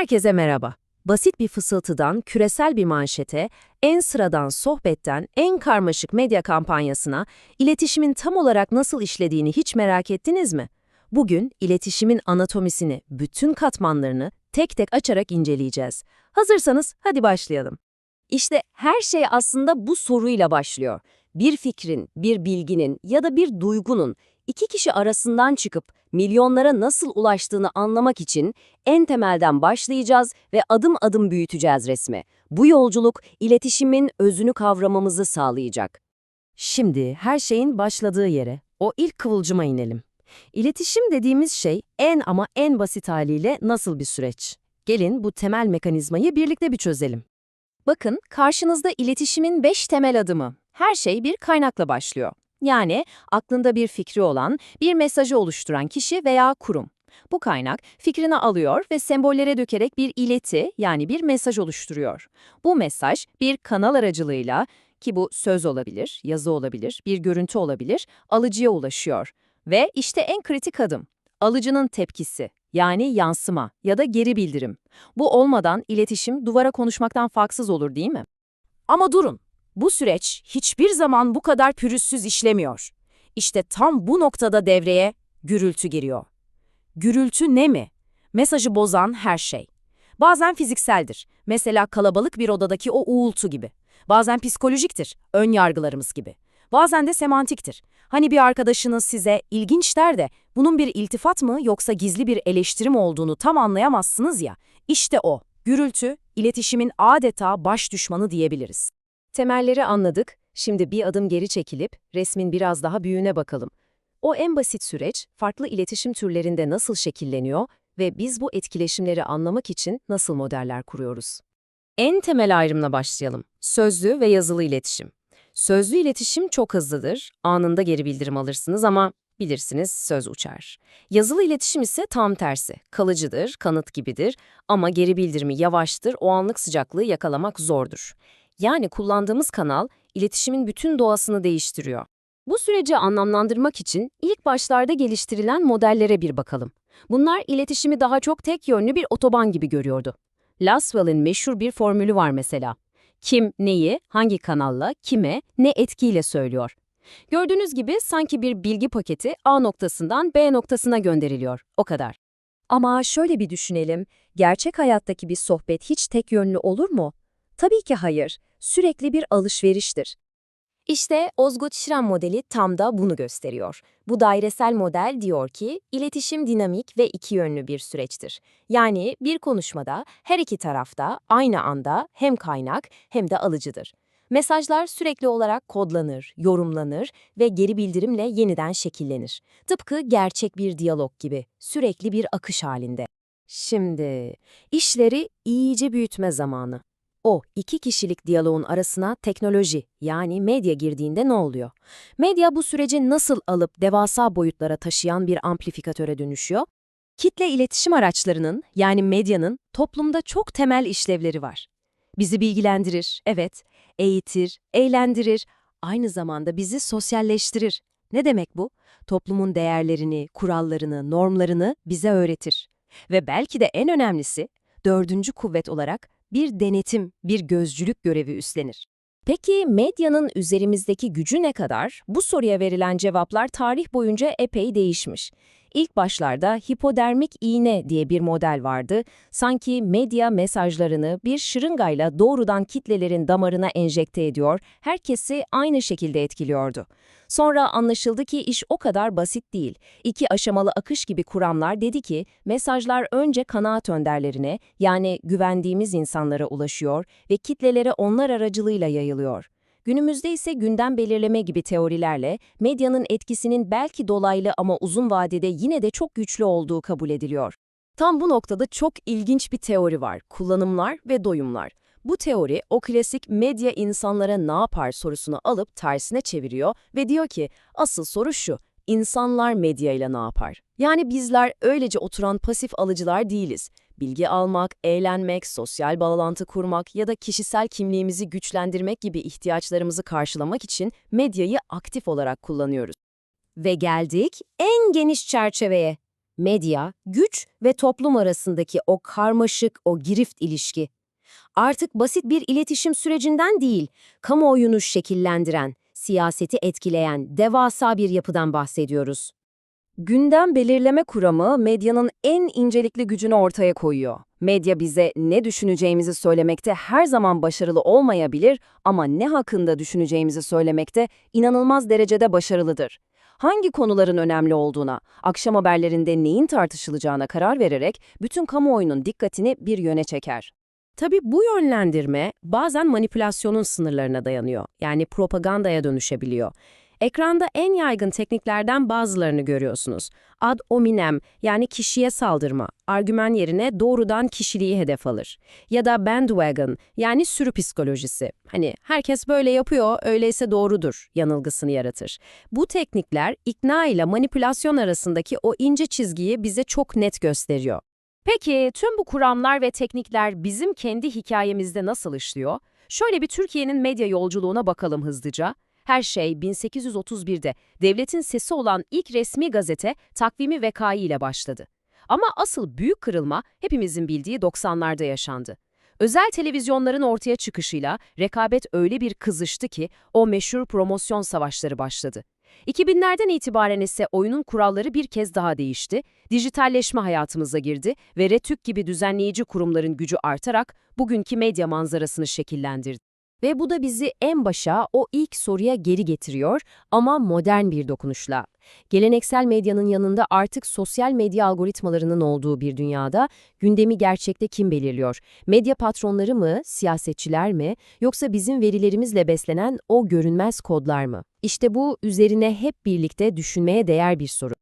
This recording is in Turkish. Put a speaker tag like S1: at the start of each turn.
S1: Herkese merhaba. Basit bir fısıltıdan küresel bir manşete, en sıradan sohbetten en karmaşık medya kampanyasına, iletişimin tam olarak nasıl işlediğini hiç merak ettiniz mi? Bugün iletişimin anatomisini, bütün katmanlarını tek tek açarak inceleyeceğiz. Hazırsanız hadi başlayalım.
S2: İşte her şey aslında bu soruyla başlıyor. Bir fikrin, bir bilginin ya da bir duygunun iki kişi arasından çıkıp milyonlara nasıl ulaştığını anlamak için en temelden başlayacağız ve adım adım büyüteceğiz resmi. Bu yolculuk iletişimin özünü kavramamızı sağlayacak.
S1: Şimdi her şeyin başladığı yere, o ilk kıvılcıma inelim. İletişim dediğimiz şey en ama en basit haliyle nasıl bir süreç? Gelin bu temel mekanizmayı birlikte bir çözelim.
S2: Bakın karşınızda iletişimin beş temel adımı. Her şey bir kaynakla başlıyor. Yani aklında bir fikri olan, bir mesajı oluşturan kişi veya kurum. Bu kaynak fikrini alıyor ve sembollere dökerek bir ileti yani bir mesaj oluşturuyor. Bu mesaj bir kanal aracılığıyla ki bu söz olabilir, yazı olabilir, bir görüntü olabilir, alıcıya ulaşıyor. Ve işte en kritik adım, alıcının tepkisi yani yansıma ya da geri bildirim. Bu olmadan iletişim duvara konuşmaktan farksız olur değil mi?
S3: Ama durun, bu süreç hiçbir zaman bu kadar pürüzsüz işlemiyor. İşte tam bu noktada devreye gürültü giriyor. Gürültü ne mi? Mesajı bozan her şey. Bazen fizikseldir. Mesela kalabalık bir odadaki o uğultu gibi. Bazen psikolojiktir, ön yargılarımız gibi. Bazen de semantiktir. Hani bir arkadaşınız size ilginç der de bunun bir iltifat mı yoksa gizli bir eleştirim olduğunu tam anlayamazsınız ya. İşte o. Gürültü, iletişimin adeta baş düşmanı diyebiliriz.
S2: Temelleri anladık, şimdi bir adım geri çekilip resmin biraz daha büyüğüne bakalım. O en basit süreç, farklı iletişim türlerinde nasıl şekilleniyor ve biz bu etkileşimleri anlamak için nasıl modeller kuruyoruz?
S1: En temel ayrımla başlayalım. Sözlü ve yazılı iletişim. Sözlü iletişim çok hızlıdır, anında geri bildirim alırsınız ama bilirsiniz söz uçar. Yazılı iletişim ise tam tersi, kalıcıdır, kanıt gibidir ama geri bildirimi yavaştır, o anlık sıcaklığı yakalamak zordur. Yani kullandığımız kanal iletişimin bütün doğasını değiştiriyor. Bu süreci anlamlandırmak için ilk başlarda geliştirilen modellere bir bakalım. Bunlar iletişimi daha çok tek yönlü bir otoban gibi görüyordu. Laswell'in meşhur bir formülü var mesela. Kim neyi, hangi kanalla, kime, ne etkiyle söylüyor. Gördüğünüz gibi sanki bir bilgi paketi A noktasından B noktasına gönderiliyor. O kadar.
S2: Ama şöyle bir düşünelim, gerçek hayattaki bir sohbet hiç tek yönlü olur mu? Tabii ki hayır, sürekli bir alışveriştir. İşte Ozgut Şiran modeli tam da bunu gösteriyor. Bu dairesel model diyor ki, iletişim dinamik ve iki yönlü bir süreçtir. Yani bir konuşmada her iki tarafta aynı anda hem kaynak hem de alıcıdır. Mesajlar sürekli olarak kodlanır, yorumlanır ve geri bildirimle yeniden şekillenir. Tıpkı gerçek bir diyalog gibi, sürekli bir akış halinde. Şimdi, işleri iyice büyütme zamanı. O iki kişilik diyaloğun arasına teknoloji yani medya girdiğinde ne oluyor? Medya bu süreci nasıl alıp devasa boyutlara taşıyan bir amplifikatöre dönüşüyor? Kitle iletişim araçlarının yani medyanın toplumda çok temel işlevleri var. Bizi bilgilendirir, evet, eğitir, eğlendirir, aynı zamanda bizi sosyalleştirir. Ne demek bu? Toplumun değerlerini, kurallarını, normlarını bize öğretir. Ve belki de en önemlisi, dördüncü kuvvet olarak bir denetim, bir gözcülük görevi üstlenir. Peki medyanın üzerimizdeki gücü ne kadar? Bu soruya verilen cevaplar tarih boyunca epey değişmiş. İlk başlarda hipodermik iğne diye bir model vardı. Sanki medya mesajlarını bir şırıngayla doğrudan kitlelerin damarına enjekte ediyor, herkesi aynı şekilde etkiliyordu. Sonra anlaşıldı ki iş o kadar basit değil. İki aşamalı akış gibi kuramlar dedi ki, mesajlar önce kanaat önderlerine, yani güvendiğimiz insanlara ulaşıyor ve kitlelere onlar aracılığıyla yayılıyor. Günümüzde ise gündem belirleme gibi teorilerle medyanın etkisinin belki dolaylı ama uzun vadede yine de çok güçlü olduğu kabul ediliyor. Tam bu noktada çok ilginç bir teori var, kullanımlar ve doyumlar. Bu teori o klasik medya insanlara ne yapar sorusunu alıp tersine çeviriyor ve diyor ki asıl soru şu, insanlar medyayla ne yapar? Yani bizler öylece oturan pasif alıcılar değiliz. Bilgi almak, eğlenmek, sosyal bağlantı kurmak ya da kişisel kimliğimizi güçlendirmek gibi ihtiyaçlarımızı karşılamak için medyayı aktif olarak kullanıyoruz. Ve geldik en geniş çerçeveye. Medya, güç ve toplum arasındaki o karmaşık, o girift ilişki. Artık basit bir iletişim sürecinden değil, kamuoyunu şekillendiren, siyaseti etkileyen devasa bir yapıdan bahsediyoruz.
S3: Gündem belirleme kuramı medyanın en incelikli gücünü ortaya koyuyor. Medya bize ne düşüneceğimizi söylemekte her zaman başarılı olmayabilir ama ne hakkında düşüneceğimizi söylemekte inanılmaz derecede başarılıdır. Hangi konuların önemli olduğuna, akşam haberlerinde neyin tartışılacağına karar vererek bütün kamuoyunun dikkatini bir yöne çeker.
S1: Tabii bu yönlendirme bazen manipülasyonun sınırlarına dayanıyor. Yani propagandaya dönüşebiliyor. Ekranda en yaygın tekniklerden bazılarını görüyorsunuz. Ad hominem yani kişiye saldırma, argüman yerine doğrudan kişiliği hedef alır. Ya da bandwagon yani sürü psikolojisi. Hani herkes böyle yapıyor, öyleyse doğrudur yanılgısını yaratır. Bu teknikler ikna ile manipülasyon arasındaki o ince çizgiyi bize çok net gösteriyor. Peki tüm bu kuramlar ve teknikler bizim kendi hikayemizde nasıl işliyor? Şöyle bir Türkiye'nin medya yolculuğuna bakalım hızlıca. Her şey 1831'de devletin sesi olan ilk resmi gazete Takvimi Vekai ile başladı. Ama asıl büyük kırılma hepimizin bildiği 90'larda yaşandı. Özel televizyonların ortaya çıkışıyla rekabet öyle bir kızıştı ki o meşhur promosyon savaşları başladı. 2000'lerden itibaren ise oyunun kuralları bir kez daha değişti, dijitalleşme hayatımıza girdi ve RETÜK gibi düzenleyici kurumların gücü artarak bugünkü medya manzarasını şekillendirdi. Ve bu da bizi en başa o ilk soruya geri getiriyor ama modern bir dokunuşla. Geleneksel medyanın yanında artık sosyal medya algoritmalarının olduğu bir dünyada gündemi gerçekte kim belirliyor? Medya patronları mı, siyasetçiler mi yoksa bizim verilerimizle beslenen o görünmez kodlar mı? İşte bu üzerine hep birlikte düşünmeye değer bir soru.